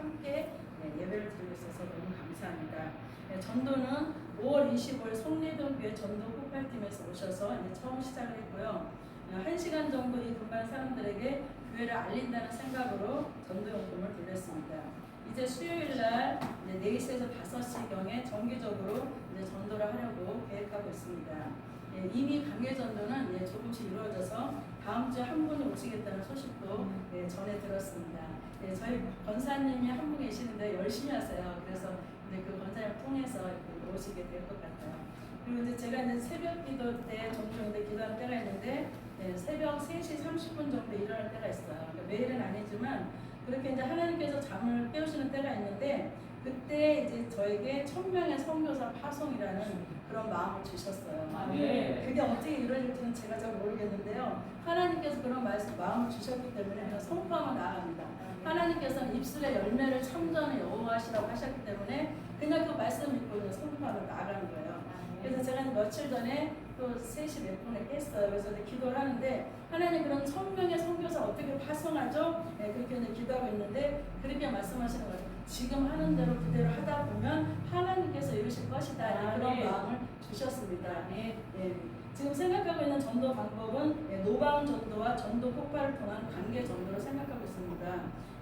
함께 네, 예배를 드리고 있어서 너무 감사합니다. 네, 전도는 5월 25일 송리동 교회 전도 폭발팀에서 오셔서 이제 처음 시작을 했고요. 어, 한 시간 정도 이 근반 사람들에게 교회를 알린다는 생각으로 전도용품을 돌렸습니다. 이제 수요일 날 이제 4시에서 5시경에 정기적으로 이제 전도를 하려고 계획하고 있습니다. 예, 이미 강계 전도는 예, 조금씩 이루어져서 다음 주에 한 분이 오시겠다는 소식도 예, 전해 들었습니다. 예, 저희 권사님이 한 분 계시는데 열심히 하세요. 그래서 이제 그 권사님을 통해서 오시게 될 것 같아요. 그리고 이제 제가 이제 새벽 기도 때 종종 이제 기도할 때가 있는데 예, 새벽 3시 30분 정도 일어날 때가 있어요. 그러니까 매일은 아니지만 그렇게 이제 하나님께서 잠을 깨우시는 때가 있는데 그때 이제 저에게 천명의 선교사 파송이라는 그런 마음을 주셨어요. 아, 네. 그게 어떻게 이루어질지는 제가 잘 모르겠는데요. 하나님께서 그런 말씀 마음을 주셨기 때문에 제가 선포하며 나아갑니다. 하나님께서는 입술의 열매를 참전에 여호와시라고 하셨기 때문에 그냥 그 말씀 믿고 그냥 선포하며 나아가는 거예요. 그래서 제가 며칠 전에 또 3시 몇 분에 깼어요. 그래서 기도를 하는데 하나님 그런 천명의 선교사 어떻게 파송하죠? 네, 그렇게 기도하고 있는데 그렇게 말씀하시는 거예요. 지금 하는 대로 그대로 하다 보면 하나님께서 이루실 것이다. 아, 그런 네. 마음을 주셨습니다. 네. 예, 지금 생각하고 있는 전도 방법은 예, 노방 전도와 전도 폭발을 통한 관계 전도를 생각하고 있습니다.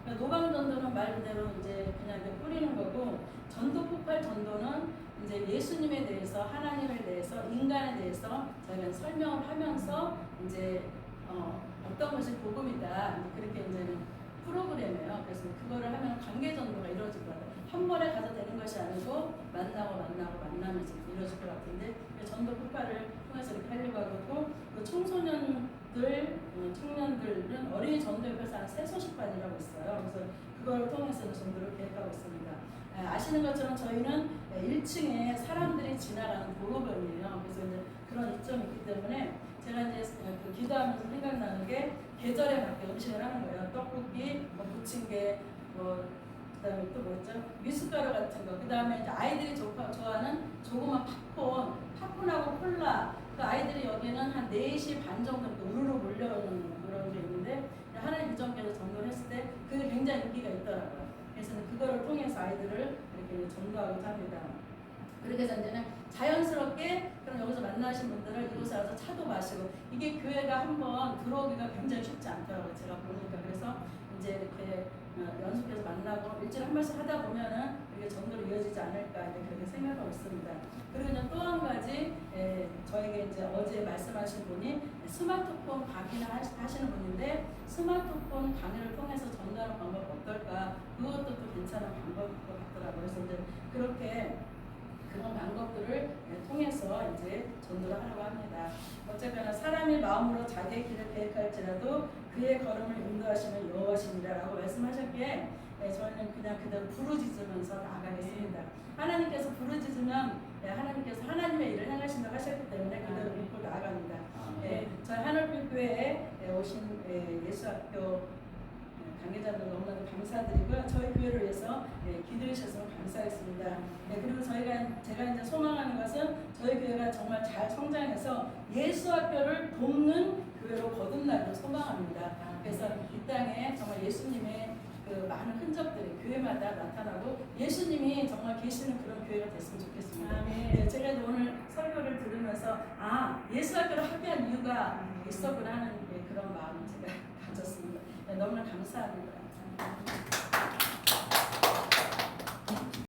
그러니까 노방 전도는 말 그대로 이제 그냥 이렇게 뿌리는 거고 전도 폭발 전도는 이제 예수님에 대해서 하나님에 대해서 인간에 대해서 저희가 설명을 하면서 이제 어, 어떤 것이 복음이다 그렇게 이제는 프로그램이에요. 그래서 그거를 하면 관계 전도가 이루어질 것 같아요. 한 번에 가서 되는 것이 아니고 만나고 만나고 만나면서 이루어질 것 같은데 그 전도 폭발을 통해서 이렇게 하려고 하고 그 청소년들, 어, 청년들은 어린이 전도협회에서 하는 새소식반이라고 있어요. 그래서 그걸 통해서 전도를 계획하고 있습니다. 아, 아시는 것처럼 저희는 1층에 사람들이 지나가는 도로변이에요. 그래서 이제 그런 이점이 있기 때문에 그 기도하면서 생각나는 게 계절에 맞게 음식을 하는 거예요. 떡볶이, 뭐 부침개, 뭐 그다음에 또 뭐였죠? 미숫가루 같은 거. 그다음에 이제 아이들이 좋아, 좋아하는 조그만 팝콘, 팝콘하고 콜라. 그 아이들이 여기는 한 4시 반 정도 우르르 몰려오는 그런 게 있는데 하나님 유정께서 전도를 했을 때 그게 굉장히 인기가 있더라고요. 그래서 그거를 통해서 아이들을 이렇게 전도하고자 합니다. 그렇게 해서 이제는 자연스럽게 그럼 여기서 만나신 분들을 이곳에 와서 차도 마시고 이게 교회가 한번 들어오기가 굉장히 쉽지 않더라고요. 제가 보니까 그래서 이제 이렇게 어, 연속해서 만나고 일주일에 한 번씩 하다 보면은 이게 전도로 이어지지 않을까 이제 그렇게 생각하고 있습니다. 그리고 이제 또 한 가지 에, 저에게 이제 어제 말씀하신 분이 스마트폰 강의를 하시- 하시는 분인데 스마트폰 강의를 통해서 전도하는 방법 어떨까 그것도 또 괜찮은 방법일 것 같더라고요. 그래서 이제 그렇게 그런 방법들을 예, 통해서 이제 전도를 하려고 합니다. 어쨌거나 사람이 마음으로 자기의 길을 계획할지라도 그의 걸음을 인도하시는 여호와시니라라고 말씀하셨기에 예, 저희는 그냥 그대로 부르짖으면서 나아가겠습니다. 하나님께서 부르짖으면 예, 하나님께서 하나님의 일을 행하신다고 하셨기 때문에 그대로 믿고 나아갑니다. 예, 저희 하늘빛 교회에 예, 오신 예, 예수학교 예, 관계자들 너무나도 감사드리고요. 저희 교회를 위해서 예, 기도해 주셔서 감사했습니다. 네, 그리고 저희가 제가 이제 소망하는 것은 저희 교회가 정말 잘 성장해서 예수 학교를 돕는 교회로 거듭나기를 소망합니다. 그래서 이 땅에 정말 예수님의 그 많은 흔적들이 교회마다 나타나고 예수님이 정말 계시는 그런 교회가 됐으면 좋겠습니다. 아멘. 네, 제가 이제 오늘 설교를 들으면서 아 예수 학교를 합의한 이유가 있었구나 하는 예, 그런 마음을 제가 가졌습니다. 네, 너무나 감사합니다.